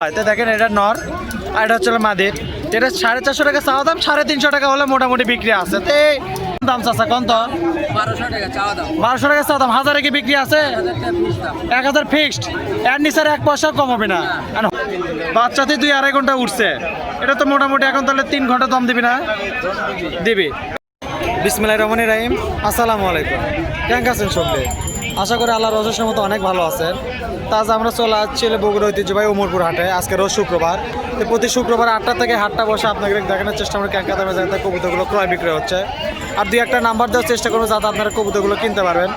তো দেখেন এটা নর আর এটা হচ্ছে মাদির। এটা সাড়ে চারশো টাকা চাওয়া দাম সাড়ে তিনশো টাকা হলে মোটামুটি বিক্রি আছে। তো দাম চাষা কত বারোশো টাকা চাওয়া দাম। হাজারে কি বিক্রি আছে? এক হাজার ফিক্সড এর নিচের এক পয়সাও কম হবে না। বাচ্চাতে দুই আড়াই ঘণ্টা উঠছে। এটা তো মোটামুটি এখন তাহলে তিন ঘণ্টা দাম দিবি না? দিবি। বিসমিল্লাহ রহমানি রাহিম। আসসালামু আলাইকুম। কেমন আছেন সবলে আশা করি আল্লাহ রসের মতো অনেক ভালো আছেন। তাজ আমরা চলে আসছি বগুড়া ঐতিহ্যবাহী উমরপুর হাটে। আজকে রোজ শুক্রবার। তো প্রতি শুক্রবার আটটা থেকে হাটটা বসে আপনাকে দেখানোর চেষ্টা আমরা ক্যাঙ্কা দামে যাতে কবুতরগুলো ক্রয় বিক্রয় হচ্ছে। আর দুই একটা নাম্বার দেওয়ার চেষ্টা করব যাতে আপনারা কবুতরগুলো কিনতে পারবেন।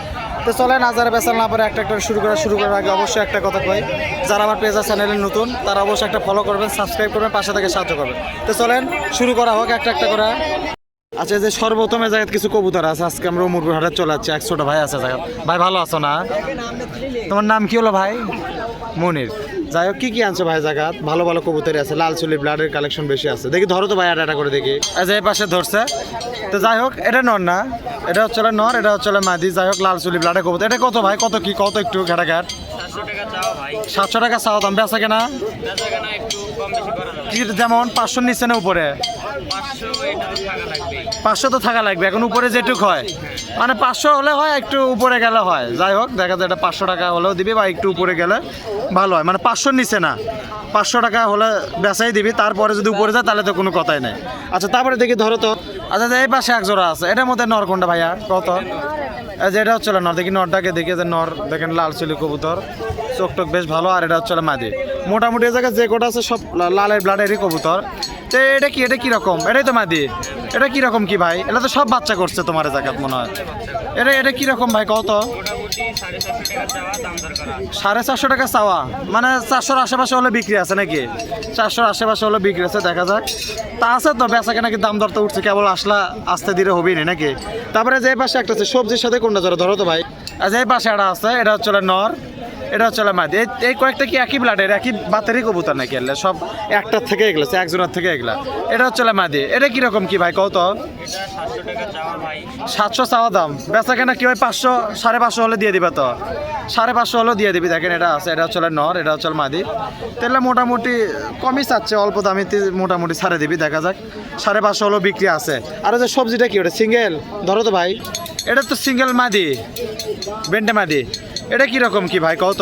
তো চলেন আজারে বেচাল না পরে একটা একটা শুরু করা শুরু করার আগে অবশ্যই একটা কথা কই। যারা আমার পেজা চ্যানেলে নতুন, তারা অবশ্যই একটা ফলো করবেন সাবস্ক্রাইব করবেন, পাশে থেকে সাহায্য করবেন। তো চলেন, শুরু করা হোক একটা একটা করে। আচ্ছা যে সর্বপ্রথমে জায়গায় কিছু কবুতর আছে আজকে আমরা উমরপুর হাটে চলে যাচ্ছি এক ছোট ভাই আছে জায়গা ভাই ভালো আছো না? তোমার নাম কি হলো ভাই? মনির। যাই হোক কি কি আনছো ভাই জায়গা ভালো ভালো কবুতরই আছে লাল চুলি ব্লাডের কালেকশন বেশি আছে। দেখি ধরো তো ভাই আটা করে দেখি। যে এই পাশে ধরছে। তো যাই হোক এটা নর না? এটা হচ্ছে নর এটা হচ্ছে মাদি। যাই হোক লাল চুলি ব্লাডের কবুতর। এটা কত ভাই? কত কি? কত একটু ঘাটাঘাট সাতশো টাকা সাতশো দাম। বেচা কেনা? যেমন পাঁচশো নিচে না উপরে? পাঁচশো তো থাকা লাগবে, এখন উপরে যেটুক হয়। মানে পাঁচশো হলে হয়, একটু উপরে গেলে হয়। যাই হোক, দেখা যায় এটা পাঁচশো টাকা হলেও দিবি বা একটু উপরে গেলে ভালো হয়। মানে পাঁচশোর নিচে না, পাঁচশো টাকা হলে বেচাই দিবি, তারপরে যদি উপরে যায় তাহলে তো কোনো কথাই নেই। আচ্ছা তারপরে দেখি ধরো তো। আচ্ছা এই পাশে এক জোড়া আছে। এটার মধ্যে নর কোনটা ভাইয়া? কত? যে এটা হচ্ছে নর। দেখি নরটাকে দেখি যে নর, দেখেন লাল চিলি কবুতর। চোখ টোক বেশ ভালো, আর এটা হচ্ছে মাদি। মোটামুটি জায়গায় যে কটা আছে সব লালের ব্লাডেরই কবুতর। এটা কি, এটা এটাই তো মাদি। এটা কি ভাই? এটা তো সব বাচ্চা করছে তোমার মনে হয়। এটা এটা ভাই কত সাড়ে চারশো টাকা চাওয়া। মানে চারশোর আশেপাশে হলে বিক্রি আছে নাকি? চারশোর আশেপাশে হলে বিক্রি আছে, দেখা যাক। তা আছে তো বেচাকে নাকি দাম দর তো উঠছে, কেবল আসলা, আসতে ধীরে হবেই না নাকি? তারপরে যে পাশে একটা আছে, সবজির সাথে কোনটা ধরো ধরো তো ভাই। যে পাশে একটা আছে, এটা হচ্ছে নর। এটা হচ্ছে মাদি এই কয়েকটা কি একই ব্লাডের একই বাতেরই কবুতর নাকি এগুলো? সব একটার থেকে এগুলো একজনের থেকে এগুলা। এটা হচ্ছে মাদি এটা কীরকম কি ভাই কত সাতশো চাওয়া দাম। বেচা কেনা কি হয় পাঁচশো সাড়ে পাঁচশো হলে দিয়ে দিবে তো? সাড়ে পাঁচশো হলেও দিয়ে দিবি দেখেন এটা আছে এটা হচ্ছে নর এটা হচ্ছে মাদি। তাহলে মোটামুটি কমই চাচ্ছে অল্প দামে মোটামুটি ছাড়ে দিবি দেখা যাক। সাড়ে পাঁচশো হলেও বিক্রি আছে। আর ওই যে সবজিটা কি ওটা? সিঙ্গেল? ধরো তো ভাই। এটা তো সিঙ্গেল মাদি। বেন্টে মাদি। এটা কীরকম কি ভাই? কত?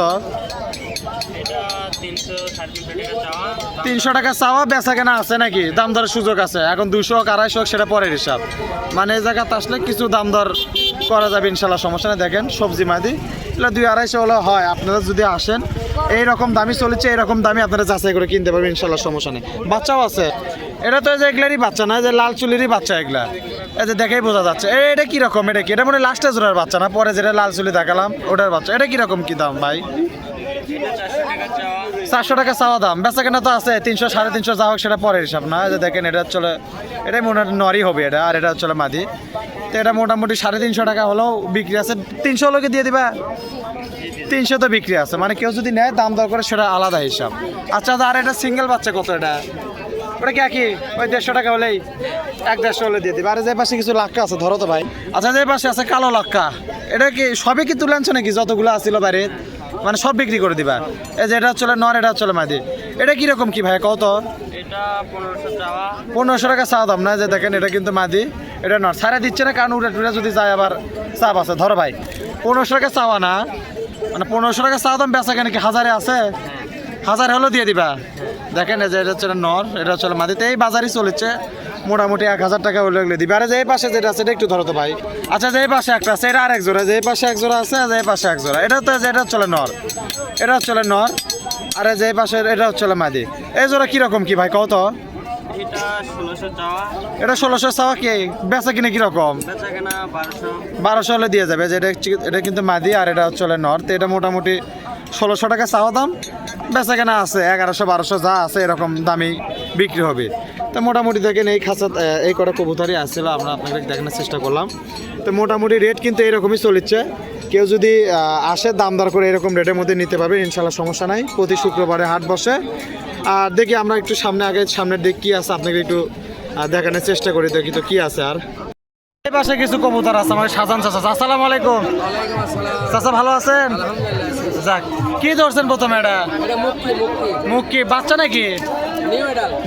তিনশো টাকা চাওয়া, বেচা কেনা আছে নাকি? দাম দরের সুযোগ আছে। এখন দুশো হোক, আড়াইশো হোক, সেটা পরের হিসাব। মানে এই জায়গাতে আসলে কিছু দাম দর করা যাবে ইনশাল্লাহ সমস্যা নেই। দেখেন, সবজি মাদি। এগুলো দুই আড়াইশো হলে হয়। আপনারা যদি আসেন, এই রকম দামি চলেছে এরকম দামি আপনারা যাচাই করে কিনতে পারবেন ইনশাল্লাহ সমস্যা নেই। বাচ্চাও আছে। এটা তো যে এগুলারই বাচ্চা না যে লাল চুলেরই বাচ্চা এগুলা। যে দেখেই বোঝা যাচ্ছে। এটা কীরকম এটা কি? এটা মানে লাস্টে জোড়ার বাচ্চা না? পরে যেটা লাল চুলি দেখালাম, ওটার বাচ্চা। এটা কীরকম কি দাম ভাই? চারশো টাকা চাওয়া দাম। বেচা কেনা তো আছে, তিনশো, সাড়ে তিনশো যা হোক সেটা পরের হিসাব না? যে দেখেন, এটা চলে এটাই মোটামুটি নরই হবে এটা, আর এটা চলে মাদি। তো এটা মোটামুটি সাড়ে তিনশো টাকা হলেও বিক্রি আছে। তিনশো হলেও দিয়ে দিবা? তিনশো তো বিক্রি আছে। মানে কেউ যদি নেয়, দাম দর করে সেটা আলাদা হিসাব। আচ্ছা আর এটা সিঙ্গেল বাচ্চা কত এটা? ওটা কি ওই দেড়শো টাকা হলেই। এক দেড়শো হলে দিয়ে দিবে। আর যে পাশে কিছু লাক্কা আছে ধরো তো ভাই। আচ্ছা যে পাশে আছে কালো লাক্কা এটা কি সবই কি তুলে আনছো নাকি? যতগুলো আসছিল বাইরে মানে সব বিক্রি করে দিবা। এই যে এটা চলে নর এটা চলে মাদি। এটা কীরকম কি ভাই কত? পনেরোশো টাকা চা দাম না যে দেখেন এটা কিন্তু মাদি এটা নর। সারা দিচ্ছে না কারণ উড়ে টুড়ে যদি যায় আবার চাপ আছে। ধরো ভাই পনেরোশো টাকা চাওয়া না মানে পনেরোশো টাকা চা দাম বেচা কেন কি হাজারে আছে? হাজার হলেও দিয়ে দিবা। দেখেন এই যে এটা হচ্ছে নর এটা হচ্ছে মাদিতে এই বাজারই চলেছে। মোটামুটি এক হাজার টাকা হলে এগুলো দিবে। আর যে এই পাশে যেটা আছে এটা একটু ধরো তো ভাই। আচ্ছা যে এই পাশে একটা আছে এটা আর এক জোড়া যে এই পাশে এক জোড়া আছে আর যে এই পাশে এক জোড়া। এটা তো এটা চলে নর। এটা চলে নর। আর যে এই পাশে এটা হচ্ছে মাদি। এই জোড়া কীরকম কি ভাই কত এটা ষোলোশো চাওয়া। কি? বেচা কিনে কীরকম? বারোশো। হলে দিয়ে যাবে। যে এটা কিন্তু মাদি আর এটা হচ্ছে নর্থ এটা মোটামুটি ষোলোশো টাকা চাওয়া দাম। বেচা কেনা আছে এগারোশো বারোশো যা আছে এরকম দামি বিক্রি হবে। তো মোটামুটি দেখেন এই খাঁচা এই কটা কবুতরই আসছিল আমরা আপনাকে দেখানোর চেষ্টা করলাম। তো মোটামুটি রেট কিন্তু এরকমই চলেছে কেউ যদি আসে দাম দর করে এরকম রেটের মধ্যে নিতে পারবে ইনশাল্লাহ সমস্যা নাই। প্রতি শুক্রবারে হাট বসে। আর দেখি আমরা একটু সামনে আগে সামনের দিক কী আছে আপনাকে একটু দেখানোর চেষ্টা করি দেখি তো কী আছে আর। এই পাশে কিছু কবুতর আছে আমার সাজান চাচা। আসসালামু আলাইকুম। চাচা ভালো আছেন? যাক কি ধরছেন প্রথমে এটা? মুক্তি বাচ্চা নাকি?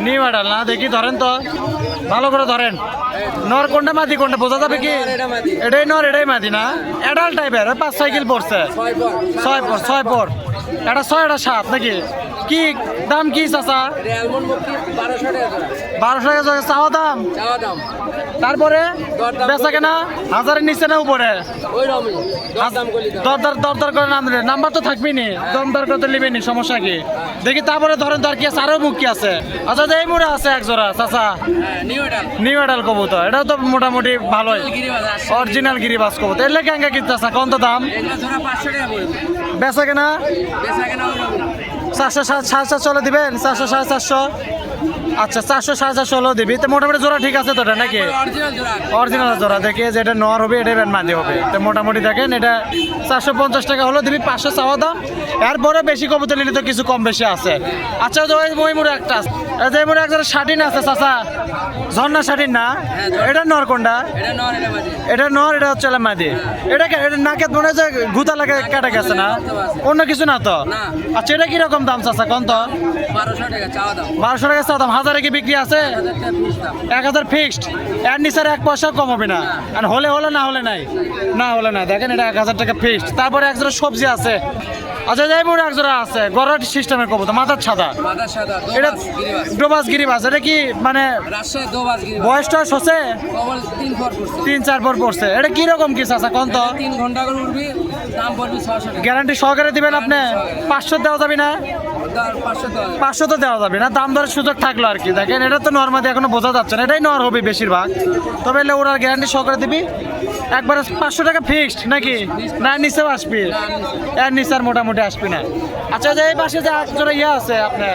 নিউ মেডাল না দেখি ধরেন তো। ভালো করে ধরেন। নর কোনটা মাদি কোনটা বোঝা যাবে কি। এটাই নর এটাই মাদি না? এডাল টাইপের পাঁচ সাইকেল পড়ছে। ছয় পর। ছয় পর এটা ছয় এটা সাত নাকি? কি দাম কি চাচা? বারোশো টাকা করে জোড়া চাওয়া দাম? তারপরে বেচা কেনা? হাজারের নিচে না উপরে? দরদার দরদার করে নাম নাম্বার তো থাকবি নি দম দর করতে নিবি নি সমস্যা কি? দেখি তারপরে ধরেন তো আর কি আছে আরও মুখ কি আছে? আচ্ছা যে এই মুড়ে আছে এক জোড়া চাচা। হ্যাঁ নিউ এডাল। কবুতর। এটাও তো মোটামুটি ভালোই। অরিজিনাল গিরিবাস কবুতর। এর লেগে আঙ্গা কিনতে আছে কত দাম? বেচা কেনা? চারশো সাড়ে চারশো চলে দিবেন? চারশো সাড়ে চারশো। আচ্ছা চারশো সাড়ে চারশো হলো দিবি। তো মোটামুটি জোড়া ঠিক আছে তো এটা নাকি? অরিজিনাল জোড়া। দেখে যে এটা নর হবে, এটাই ব্যান মাদি হবে। তো মোটামুটি দেখেন, এটা চারশো পঞ্চাশ টাকা হলো, দিবি পাঁচশো চাওয়া দাম। এরপরে বেশি কবুতর নিলে তো কিছু কম বেশি আছে। আচ্ছা তো ওই মহিমুর একটা আছে। এই একজন শাটিন আছে, চাচা। ঝর্ণা শাটিন না? এটা নর কোনটা? এটা নর এটা হচ্ছে মাদি। এটা এটা নাকে মনে হয় যে গুতা লাগে কাটা গেছে না? অন্য কিছু না তো। আচ্ছা এটা কীরকম দাম চাচা কোন তো? বারোশো টাকা চাওয়া দাম। বারোশো টাকা চাওয়া দাম। হাজারে কি বিক্রি আছে? এক হাজার ফিক্সড এর নিচের এক পয়সা কম হবে না। আর হলে হলে না হলে নাই। না হলে না। দেখেন এটা এক হাজার টাকা ফিক্সড তারপরে একজোড়া সবজি আছে। আচ্ছা যাই বড় একজোড়া আছে। গড়ার সিস্টেমের কবুতর মাথার ছাদা সাদা এটা ডোবাস গিরিবাস। এটা কি মানে বয়স টয়স হচ্ছে? তিন চার পর পড়ছে। এটা কি রকম কি চাচা কোন তো? তিন ঘণ্টা করে উঠবি গ্যারান্টি সহকারে দিবেন আপনি? পাঁচশো দেওয়া যাবে না? পাঁচশো তো দেওয়া যাবে না, দাম দরের সুযোগ থাকল আর কি। দেখেন, এটা তো নর্মালি এখনও বোঝা যাচ্ছে না, এটাই নর হবে বেশিরভাগ। তবে এলে ওরা গ্যারান্টি সহকারে দিবি। একবারে পাঁচশো টাকা ফিক্সড নাকি? না নিচেও আসবি। এর নিচে আর মোটামুটি আসবি না। আচ্ছা যে এই পাশে যে একজোড়া ইয়ে আছে আপনার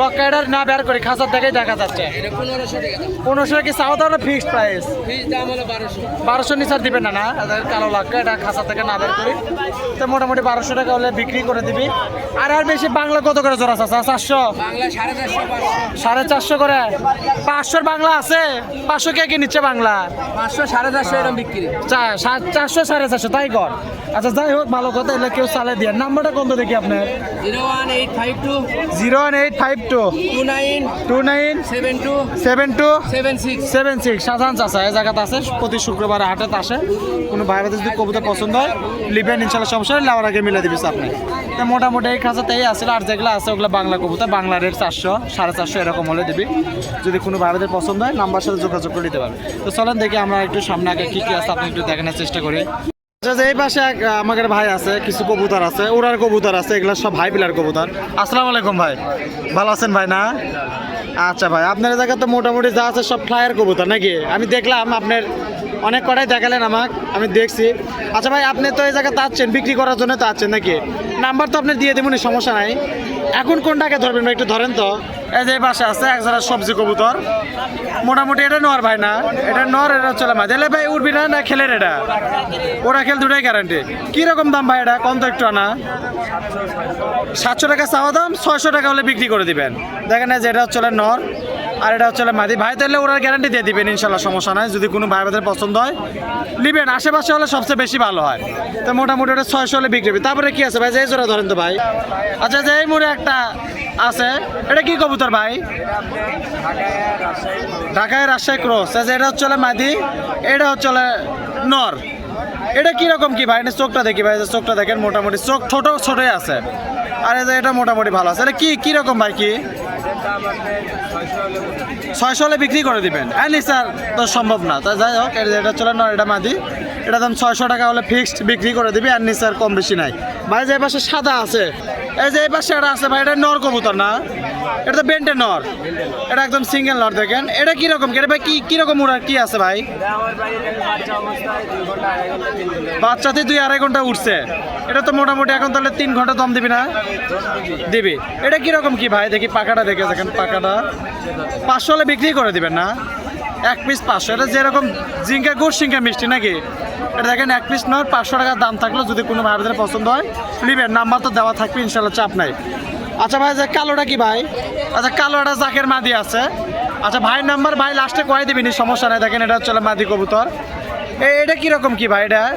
লক্ষা না বের করি খাঁচার দেখেই দেখা যাচ্ছে। পনেরোশো কি চাওয়া তাহলে ফিক্সড প্রাইস বারোশো। নিচার দিবেন না না? এদের কালো লক্কা এটা খাঁচা থেকে না বের করি। তো মোটামুটি বারোশো টাকা হলে বিক্রি করে দিবি। আর আর বেশি বাংলা কত করে জোড়া চাচা চারশো? সাড়ে চারশো সাড়ে চারশো করে? পাঁচশোর বাংলা আছে? পাঁচশো কে কি নিচ্ছে বাংলা? পাঁচশো সাড়ে চারশো এরকম বিক্রি। চারশো সাড়ে চারশো তাই কর। আচ্ছা যাই হোক ভালো কথা এলে কেউ চালে দিয়ে। নাম্বারটা কত দেখি আপনার? Zero one eight five two. Zero one eight five two. Two nine two nine seven two seven two seven six. Seven six. সাধারণ চাষা এই জায়গাতে আসে প্রতি শুক্রবার হাটে আসে। কোনো ভাই যদি কবিতা পছন্দ হয় লিবেন ইনশাল্লাহ সমস্যা লাউর আগে মিলে দিবি আপনি তো মোটামুটি এই খাঁচাতেই আসলে আর যেগুলো আছে ওগুলো বাংলা কবুতর বাংলা রেট চারশো সাড়ে চারশো এরকম হলে দিবি। যদি কোনো ভাই ভাইদের পছন্দ হয় নাম্বার সাথে যোগাযোগ করে দিতে পারবে। তো চলেন দেখি আমরা একটু সামনে আগে কী কী আছে আপনি একটু দেখানোর চেষ্টা করি। আচ্ছা এই পাশে এক আমাদের ভাই আছে, কিছু কবুতর আছে ওরার কবুতর আছে, এগুলো সব ভাই পিলার কবুতর। আসসালামু আলাইকুম ভাই। ভালো আছেন ভাই না? আচ্ছা ভাই, আপনার জায়গা তো মোটামুটি যা আছে সব ফ্লায়ার কবুতর নাকি? আমি দেখলাম আপনার অনেক কটাই দেখালেন আমাকে, আমি দেখছি। আচ্ছা ভাই, আপনি তো এই জায়গায় তাচ্ছেন বিক্রি করার জন্য তাচ্ছেন নাকি? নাম্বার তো আপনি দিয়ে দেবেন সমস্যা নাই। এখন কোনটাকে ধরবেন ভাই, একটু ধরেন তো। এই যে পাশে আছে, এক জায়গায় সবজি কবুতর। মোটামুটি এটা নর ভাই না? এটা নর, এটা চলে মাঝে এলে ভাই উঠবি না না খেলের এটা? ওরা খেল দুটাই গ্যারান্টি কীরকম দাম ভাই এটা? কম তো একটু আনা। সাতশো টাকা চাওয়া দাম, ছয়শো টাকা হলে বিক্রি করে দিবেন। দেখেন যে এটা হচ্ছে নর। আর এটা হচ্ছে মাদি। ভাই, তাহলে ওরা গ্যারান্টি দিয়ে দিবেন ইনশাল্লাহ, সমস্যা নাই। যদি কোনো ভাই ভাইদের পছন্দ হয়, নিবেন। আশেপাশে হলে সবচেয়ে বেশি ভালো হয়। তো মোটামুটি ওটা ছয়শো হলে বিক্রি তারপরে কি আছে ভাই? যে জোড়া ধরেন তো ভাই। আচ্ছা যে এই মোড়ে একটা আছে, এটা কি কবুতর ভাই? ঢাকায় রাজশাহী ক্রস। আচ্ছা এটা হচ্ছে মাদি, এটা হচ্ছে নর। এটা কীরকম কি ভাই? চোখটা দেখি ভাই চোখটা দেখেন, মোটামুটি চোখ ছোট, ছোটই আছে। আর এটা মোটামুটি ভালো আছে। এটা কি কীরকম ভাই কি? ছয়শো হলে বিক্রি করে দিবেন। হ্যাঁ স্যার তো সম্ভব না। তা যাই হোক, এটা- চলে না এটা মাদি। এটা দাম ছয়শো টাকা হলে ফিক্সড বিক্রি করে দিবি, আর স্যার কম বেশি নাই। ভাই, যে পাশে সাদা আছে এই যে এই পাশে একটা আছে ভাই, এটা নর কবুতর না? এটা তো বেন্টে নর। এটা একদম সিঙ্গেল নর, দেখেন। এটা কীরকম এটা ভাই কি কীরকম উড়ার, কি আছে ভাই? বাচ্চাতে দুই আড়াই ঘণ্টা উঠছে এটা তো মোটামুটি এখন তাহলে তিন ঘণ্টা দম দিবি না? দিবি। এটা কীরকম কি ভাই? দেখি পাকাটা দেখে দেখেন পাকাটা পাঁচশো হলে বিক্রি করে দিবেন না? এক পিস পাঁচশো। এটা যেরকম জিঙ্কা গুড় সিঙ্কা মিষ্টি নাকি? এটা দেখেন, এক পিস নয়, পাঁচশো টাকার দাম থাকল। যদি কোনো ভাইদের পছন্দ হয়, নিবেন। নাম্বার তো দেওয়া থাকবে, ইনশাল্লাহ চাপ নাই। আচ্ছা ভাই, যে কালোটা কি ভাই? আচ্ছা কালো একটা জাকের মাদি আছে। আচ্ছা ভাইয়ের নাম্বার, ভাই লাস্টে কয়ে দিবিনি সমস্যা নাই। দেখেন, এটা হচ্ছে মাদি কবুতর। এ- এটা কীরকম কি ভাই এটা?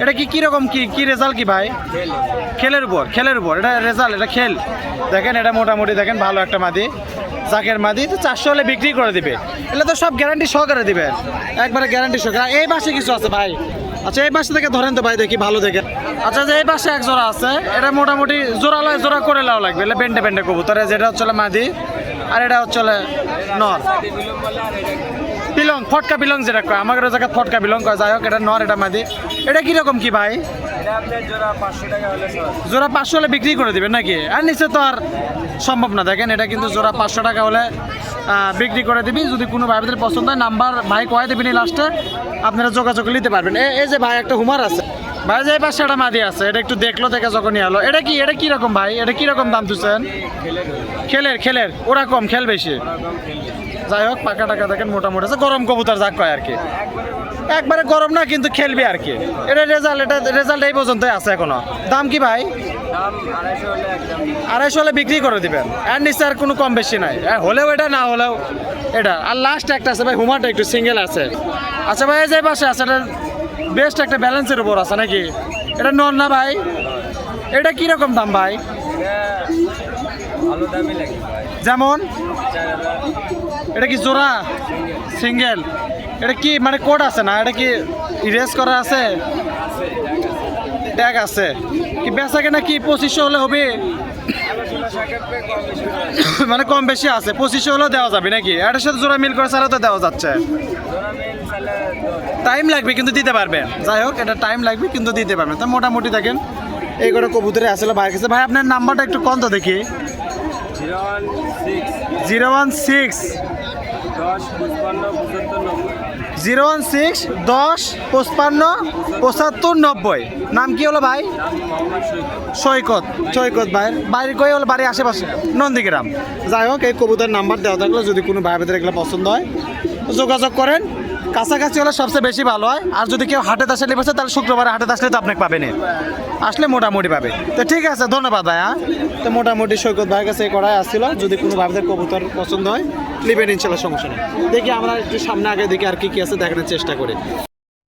এটা কি কীরকম কি কি রেজাল্ট কি ভাই? খেলের উপর খেলের উপর। এটা রেজাল্ট এটা খেল। দেখেন, এটা মোটামুটি দেখেন, ভালো একটা মাদি। জাকের মাদি, তো চারশো হলে বিক্রি করে দিবে। এগুলো তো সব গ্যারান্টি সহকারে দিবে। একবারে গ্যারান্টি সহকারে। এই পাশে কিছু আছে ভাই। আচ্ছা এই পাশে থেকে ধরেন তো ভাই, দেখি ভালো দেখে। আচ্ছা যে এই পাশে এক জোড়া আছে, এটা মোটামুটি জোড়া লয়, জোড়া করে লাও লাগবে। এটা বেন্ডে বেন্ডে কবুতর। যেটা হচ্ছে মাদি, আর এটা হচ্ছে নর। বিলং, ফটকা বিলং যেটা কয়, আমাদের জায়গায় ফটকা বিলং কয়, যাই হোক, এটা নর, এটা মাদি। এটা কীরকম কি ভাই? এটা জোড়া পাঁচশো হলে বিক্রি করে দিবেন নাকি? আর নিচে তো আর সম্ভব না। দেখেন এটা কিন্তু জোড়া পাঁচশো টাকা হলে বিক্রি করে দিবি। যদি কোনো ভাইদের পছন্দ হয় নাম্বার ভাই কয় দেবেন লাস্টে। আপনারা যোগাযোগ নিতে পারবেন। এ- এই যে ভাই একটা হুমার আছে। ভাই যে পাশে একটা মাদি আছে এটা একটু দেখল দেখে যখনই হলো এটা কি এটা কি রকম ভাই? এটা কি রকম দাম তুলছেন? খেলের খেলের। ওরা কম খেল বেশি। যাই হোক পাকা টাকা দেখেন মোটামুটি আছে। গরম কবুতর যাক কয় আর কি। একবারে গরম না কিন্তু খেলবে আর কি। এটা রেজাল্ট এটা রেজাল্ট এই পর্যন্তই আছে এখনও। দাম কি ভাই? আড়াইশো হলে বিক্রি। করে দিবেন। আর নিচে আর কোনো কম বেশি নাই। হলেও এটা না হলেও এটা। আর লাস্ট একটা আছে ভাই হুমাটা একটু সিঙ্গেল আছে। আচ্ছা ভাই এই যে পাশে আছে এটা বেস্ট একটা ব্যালেন্সের উপর আছে নাকি? এটা নন না ভাই? এটা কীরকম দাম ভাই? যেমন? এটা কি জোড়া? সিঙ্গেল এটা কি মানে কোড আছে না? এটা কি ইরেজ করা আছে? ট্যাগ আছে। কি বেচা কেনা কি পঁচিশশো হলে হবে। মানে কম বেশি আছে। পঁচিশশো হলেও দেওয়া যাবে নাকি? এটার সাথে জোড়া মিল করে ছাড়া তো দেওয়া যাচ্ছে। টাইম লাগবে কিন্তু দিতে পারবেন যাই হোক এটা টাইম লাগবে কিন্তু দিতে পারবেন তো মোটামুটি দেখেন এই করে কবুতরে আসলে ভাই কাছে ভাই আপনার নাম্বারটা একটু কম তো দেখি। Zero one six. Zero one six দশ পঁচপান্ন পঁচাত্তর নব্বই। নাম কি হলো ভাই? সৈকত। সৈকত ভাই। বাইরে কই হলো? বাড়ির আশেপাশে। নন্দীগ্রাম। যাই হোক এই কবুতার নাম্বার দেওয়া থাকলে। যদি কোনো ভাই ভেতরে এগুলো পছন্দ হয় যোগাযোগ করেন। কাছাকাছি হলে সবচেয়ে বেশি ভালো হয়। আর যদি কেউ হাটে আসলে বসে তাহলে শুক্রবারে হাটে আসলে তো আপনাকে পাবেন আসলে মোটামুটি পাবে। তো ঠিক আছে, ধন্যবাদ ভাই হ্যাঁ? তো মোটামুটি সৈকত ভাইয়ের কাছে করাই আসছিল। যদি কোনো ভাইদের কবুতর পছন্দ হয়, নেবেন ইনশাল্লাহ, সমস্যা নেই। দেখি আমরা একটু সামনে আগে দেখি আর কি কি আছে, দেখানোর চেষ্টা করি।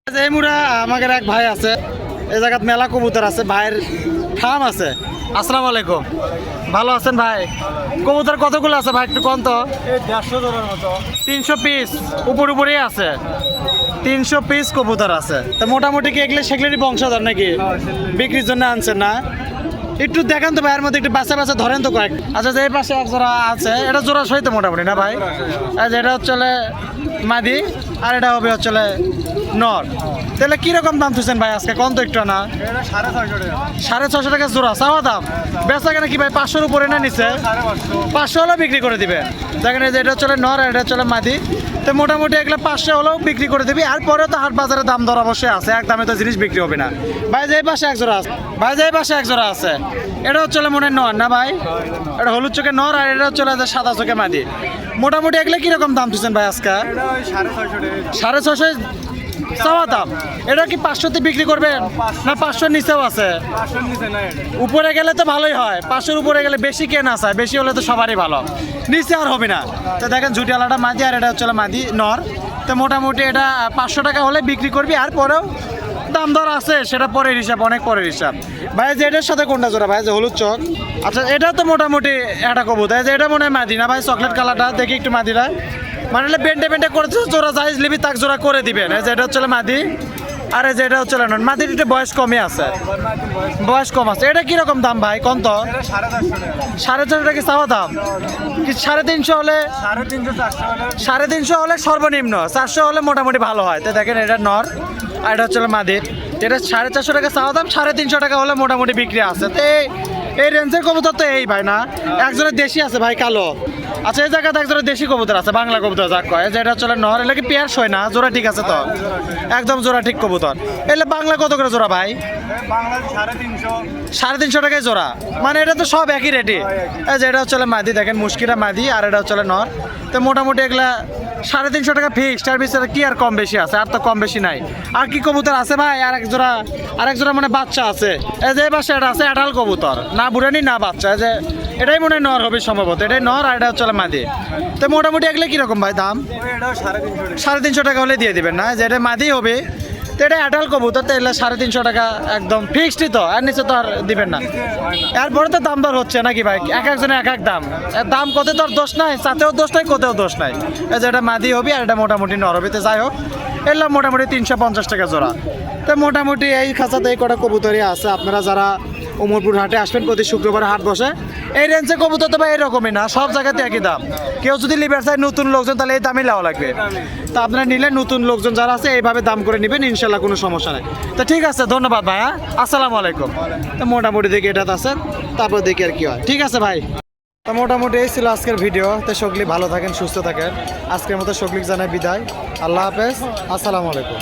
এই মুরা আমাদের এক ভাই আছে। এই জায়গাত মেলা কবুতর আছে, ভাইয়ের ফার্ম আছে। আসসালামু আলাইকুম। ভালো আছেন ভাই? কবুতর কতগুলো আছে ভাই একটু কম তো? দেড়শো জনের মতো। তিনশো পিস। উপর উপরেই আছে। তিনশো পিস কবুতর আছে। তো মোটামুটি কি এগুলো সেগুলোরই বংশধর নাকি? বিক্রির জন্য আনছেন না? একটু দেখেন তো ভাইয়ের মধ্যে একটু বাচ্চা বাচ্চা ধরেন তো কয়েক। আচ্ছা যে পাশে এক জোড়া আছে, এটা জোড়া সহিত মোটামুটি না ভাই? আচ্ছা এটা হচ্ছে মাদি, আর এটা হবে হচ্ছে নর। তাহলে কীরকম দাম তুলছেন ভাই আজকে? কম তো একটু না? সাড়ে ছশো টাকা জোড়া, চাওয়া দাম। বেচা কেন কি ভাই, পাঁচশোর উপরে না নিচে? সাড়ে পাঁচশো হলেও বিক্রি করে দিবে দেখেন এই যে এটা চলে নর আর এটা চলে মাদি। তো মোটামুটি এগুলো পাঁচশো হলেও বিক্রি করে দিবি, আর পরে তো হাট বাজারে দাম দর অবশ্যই আছে, এক দামে তো জিনিস বিক্রি হবে না। ভাই যে পাশে এক জোড়া আছে, ভাই যে পাশে এক জোড়া আছে। এটা হচ্ছে মনে নর, না ভাই? এটা হলুদ চোখে নর আর এটা হচ্ছে সাদা চোখে মাদি। মোটামুটি এগুলো কীরকম দাম তুলছেন ভাই আজকে? সাড়ে ছয়শো ছশো চাওয়া দাম। এটা কি পাঁচশোতে বিক্রি করবেন? না পাঁচশোর নিচেও আছে? উপরে গেলে তো ভালোই হয়। পাঁচশোর উপরে গেলে বেশি কে না চায় বেশি হলে তো সবারই ভালো। নিচে আর হবে না। তো দেখেন ঝুটিয়ালাটা মাদি আর এটা হচ্ছে মাদি নর। তো মোটামুটি এটা পাঁচশো টাকা হলে বিক্রি করবি, আর পরেও দাম দর আছে, সেটা পরের হিসাব, অনেক পরের হিসাব। ভাই যে এটার সাথে কোনটা জোড়া? ভাই যে হলুদ চক। আচ্ছা এটা তো মোটামুটি এটা একটা কবুতর। যে এটা মনে হয় মাদি না ভাই, চকলেট কালারটা। দেখি একটু মাদিরা মানে হলে বেন্টে বেন্টে করেছে জোড়া যাইজ লিবি, তাক জোড়া করে দিবেন। যে এটা হচ্ছে মাদি। আরে এই যে এটা হচ্ছে নর মাদির একটু বয়স কমই আছে। বয়স কম আছে। এটা কীরকম দাম, ভাই? কত সাড়ে চারশো টাকা চাওয়া দাম? সাড়ে তিনশো হলে সাড়ে তিনশো হলে সর্বনিম্ন। চারশো হলে মোটামুটি ভালো হয়। তো দেখেন, এটা নর। আর এটা হচ্ছে মাদির এটা সাড়ে চারশো টাকা চাওয়া দাম, সাড়ে তিনশো টাকা হলে মোটামুটি বিক্রি আছে। তো এই রেঞ্জের কবুতর তো এই ভাই না। একজনের দেশি আছে ভাই, কালো। আচ্ছা এই জায়গাতে একজনের দেশি কবুতর আছে, বাংলা কবুতর যাক কয়। যে এটা হচ্ছে নর এলে কি পেয়ার হয় না? জোড়া ঠিক আছে তো? একদম জোড়া ঠিক কবুতর। এলে বাংলা কত করে জোড়া ভাই? সাড়ে তিনশো টাকায় জোড়া। মানে এটা তো সব একই রেটে এই যে এটা হচ্ছে হলো মাদি, দেখেন মুশকিরা মাদি, আর এটা হলো নর। তো মোটামুটি এগুলা সাড়ে তিনশো টাকা ফিক্স তার ভিতরে কি আর কম বেশি আছে? আর তো কম বেশি নাই। আর কি কবুতর আছে ভাই? আর এক জোড়া আর এক জোড়া মানে বাচ্চা আছে। এই যে বাচ্চা এটা আছে আঠাল কবুতর। না বুড়ানি না বাচ্চা। এই যে এটাই মনে হয় নর হবে সম্ভবত। এটাই নর আর এটা হচ্ছে মাদি। তো মোটামুটি এগুলো কীরকম ভাই দাম? সাড়ে তিনশো টাকা। হলে দিয়ে দেবেন না? যে এটা মাদি হবে। তো এটা অ্যাডাল কবুতর, তো এগুলো সাড়ে তিনশো টাকা একদম ফিক্সডই তো, আর নিচে তো আর দিবেন না। এরপরে তো দাম দর হচ্ছে নাকি ভাই? এক একজনে এক এক দাম। দাম কত আর দোষ নাই, সাথেও দোষ নাই, কোথাও দোষ নাই। এই যে এটা মাদি হবি, আর এটা মোটামুটি নরবিতে যাই হোক, এগুলো মোটামুটি তিনশো পঞ্চাশ টাকা জোড়া। তো মোটামুটি এই খাঁচাতে এই কটা কবুতরই আছে। আপনারা যারা উমরপুর হাটে আসবেন প্রতি শুক্রবার হাট বসে। এই রেঞ্জে কবুতর তো ভাই এরকমই না, সব জায়গাতে একই দাম। কেউ যদি লিবার চায় নতুন লোকজন, তাহলে এই দামই নেওয়া লাগবে। তা আপনারা নিলে নতুন লোকজন যারা আছে, এইভাবে দাম করে নেবেন ইনশাল্লাহ কোনো সমস্যা নেই। তো ঠিক আছে, ধন্যবাদ ভাইয়া আসসালামু আলাইকুম। তো মোটামুটি দেখি এটা আছে, তারপর দেখি আর কি হয়। ঠিক আছে ভাই। তো মোটামুটি এই ছিল আজকের ভিডিও। তো সকলি ভালো থাকেন, সুস্থ থাকেন। আজকের মতো সকলিক জানাই বিদায়। আল্লাহ হাফেজ। আসসালামু আলাইকুম।